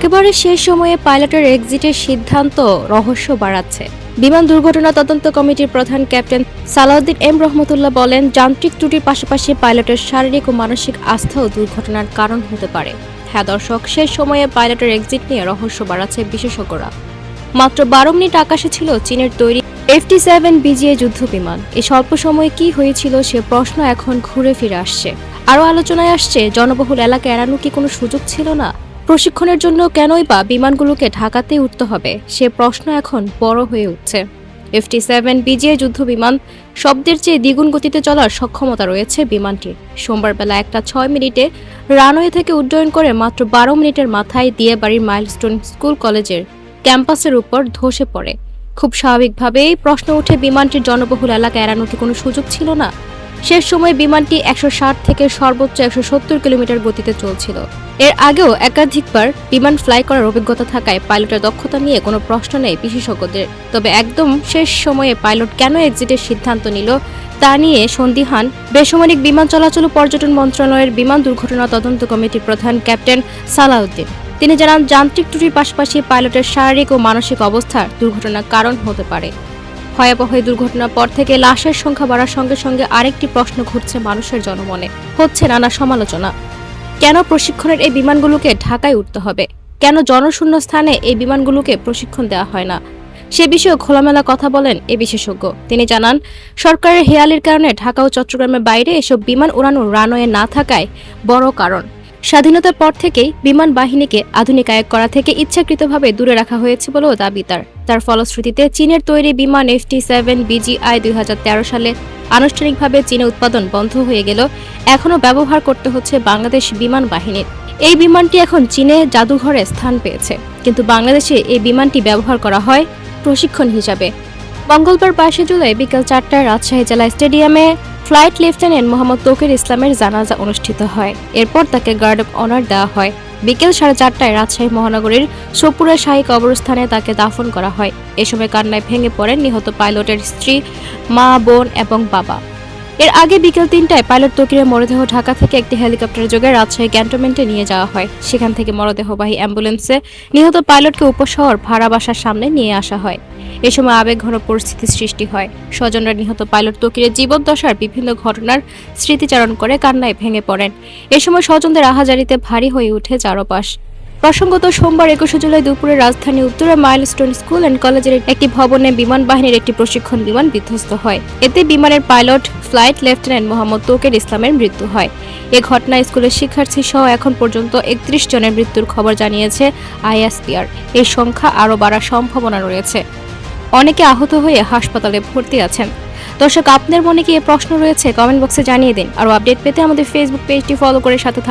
একেবারে শেষ সময়ে পাইলটের এক্সিটের সিদ্ধান্ত রহস্য বাড়াচ্ছে। বিমান দুর্ঘটনা তদন্ত কমিটির প্রধান ক্যাপ্টেন সালাউদ্দিন এম রহমতুল্লাহ বলেন, যান্ত্রিক ত্রুটির পাশাপাশি পাইলটের শারীরিক ও মানসিক আস্থাও দুর্ঘটনার কারণ হতে পারে। হ্যাঁ দর্শক, শেষ সময়ে পাইলটের এক্সিট নিয়ে রহস্য বাড়াচ্ছে বিশেষজ্ঞরা। মাত্র বারো মিনিট আকাশে ছিল চীনের তৈরি এফটি সেভেন বিজিএ যুদ্ধ বিমান এই স্বল্প সময়ে কি হয়েছিল সে প্রশ্ন এখন ঘুরে ফিরে আসছে। আরও আলোচনায় আসছে, জনবহুল এলাকা এড়ানো কি কোনো সুযোগ ছিল না? প্রশিক্ষণের জন্য কেনই বা বিমানগুলোকে ঢাকাতে উঠতে হবে, সে প্রশ্ন এখন বড় হয়ে উঠছে। এফটি সেভেন বিজিএ যুদ্ধ বিমান শব্দের চেয়ে দ্বিগুণ গতিতে চলার সক্ষমতা রয়েছে বিমানটির। সোমবার বেলা একটা ছয় মিনিটে রানওয়ে থেকে উড্ডয়ন করে মাত্র বারো মিনিটের মাথায় দিয়ে বাড়ির মাইলস্টোন স্কুল কলেজের ক্যাম্পাসের উপর ধসে পড়ে। খুব স্বাভাবিকভাবেই প্রশ্ন উঠে বিমানটির জনবহুল এলাকা এড়ানোর কি কোনো সুযোগ ছিল না? শেষ সময় বিমানটি একশো ষাট থেকে সর্বোচ্চ একশো সত্তর কিলোমিটার গতিতে চলছিল। এর আগেও একাধিকবার বিমান ফ্লাই করার অভিজ্ঞতা থাকায় পাইলটের দক্ষতা নিয়ে কোনো প্রশ্ন নেই বিশেষজ্ঞদের। তবে একদম শেষ সময়ে পাইলট কেন এক্সিটের সিদ্ধান্ত নিল, তা নিয়ে সন্দিহান বেসামরিক বিমান চলাচল পর্যটন মন্ত্রণালয়ের বিমান দুর্ঘটনা তদন্ত কমিটির প্রধান ক্যাপ্টেন সালাউদ্দিন। তিনি জানান, যান্ত্রিক ত্রুটির পাশাপাশি পাইলটের শারীরিক ও মানসিক অবস্থার দুর্ঘটনার কারণ হতে পারে। ভয়াবহ দুর্ঘটনার পর থেকে লাশের সংখ্যা বাড়ার সঙ্গে সঙ্গে আরেকটি প্রশ্ন ঘুরছে মানুষের জনমনে। হচ্ছে নানা সমালোচনা। কেন প্রশিক্ষণের এই বিমানগুলোকে ঢাকায় উঠতে হবে? কেন জনশূন্য স্থানে এই বিমানগুলোকে প্রশিক্ষণ দেওয়া হয় না? সে বিষয়ে খোলামেলা কথা বলেন এ বিশেষজ্ঞ। তিনি জানান, সরকারের হেয়ালির কারণে ঢাকা ও চট্টগ্রামের বাইরে এসব বিমান উড়ানোর রানওয়ে না থাকায় বড় কারণ। স্বাধীনতার পর থেকেই বিমান বাহিনীকে আধুনিকায়ক করা থেকে ইচ্ছাকৃতভাবে দূরে রাখা হয়েছে বলেও দাবি তার। তার ফলশ্রুতিতে চীনের তৈরি বিমান এফটি সেভেন বিজিআই দুই সালে আনুষ্ঠানিকভাবে চীনে উৎপাদন বন্ধ হয়ে গেল এখনও ব্যবহার করতে হচ্ছে বাংলাদেশ বিমান বাহিনীর। এই বিমানটি এখন চীনে জাদুঘরে স্থান পেয়েছে। কিন্তু বাংলাদেশে এই বিমানটি ব্যবহার করা হয় প্রশিক্ষণ হিসাবে। মঙ্গলবার বাইশে জুলাই বিকেল চারটায় রাজশাহী জেলা স্টেডিয়ামে ফ্লাইট লেফটেন্যান্ট মোহাম্মদ তৌকির ইসলামের জানাজা অনুষ্ঠিত হয়। এরপর তাকে গার্ড অফ অনার দেওয়া হয়। বিকেল সাড়ে চারটায় রাজশাহী মহানগরীর সোপুরা শাহী কবরস্থানে তাকে দাফন করা হয়। এ সময় কান্নায় ভেঙে পড়েন নিহত পাইলটের স্ত্রী, মা, বোন এবং বাবা। এর আগে বিকেল তিনটায় পাইলট তকিরের মরদেহ ঢাকা থেকে একটি হেলিকপ্টার যোগে রাজশাহী ক্যান্টনমেন্টে নিয়ে যাওয়া হয়। সেখান থেকে মরদেহবাহী অ্যাম্বুলেন্সে নিহত পাইলটকে উপশহর ভাড়া বাসার সামনে নিয়ে আসা হয়। এ সময় আবেগঘন পরিস্থিতির সৃষ্টি হয়। স্বজনরা নিহত পাইলট তকিরের জীবদ্দশার বিভিন্ন ঘটনার স্মৃতিচারণ করে কান্নায় ভেঙে পড়েন। এ সময় স্বজনদের আহাজারিতে ভারী হয়ে ওঠে চারপাশ। প্রসঙ্গত, সোমবার একুশে জুলাই দুপুরে রাজধানী উত্তরা মাইলস্টোন স্কুল অ্যান্ড কলেজের একটি ভবনে বিমান বাহিনীর একটি প্রশিক্ষণ বিমান বিধ্বস্ত হয়। এতে বিমানের pilot, flight lieutenant Mohammad Tauqir ইসলামের মৃত্যু হয়। এ ঘটনায় স্কুলের শিক্ষার্থী সহ এখন পর্যন্ত একত্রিশ জনের মৃত্যুর খবর জানিয়েছে আইএসপিআর এই সংখ্যা আরও বাড়ার সম্ভাবনা রয়েছে। অনেকে আহত হয়ে হাসপাতালে ভর্তি আছেন। দর্শক, আপনার মনে কি এ প্রশ্ন রয়েছে? কমেন্ট বক্সে জানিয়ে দিন। আর আপডেট পেতে আমাদের ফেসবুক পেজটি ফলো করে সাথে থাকুন।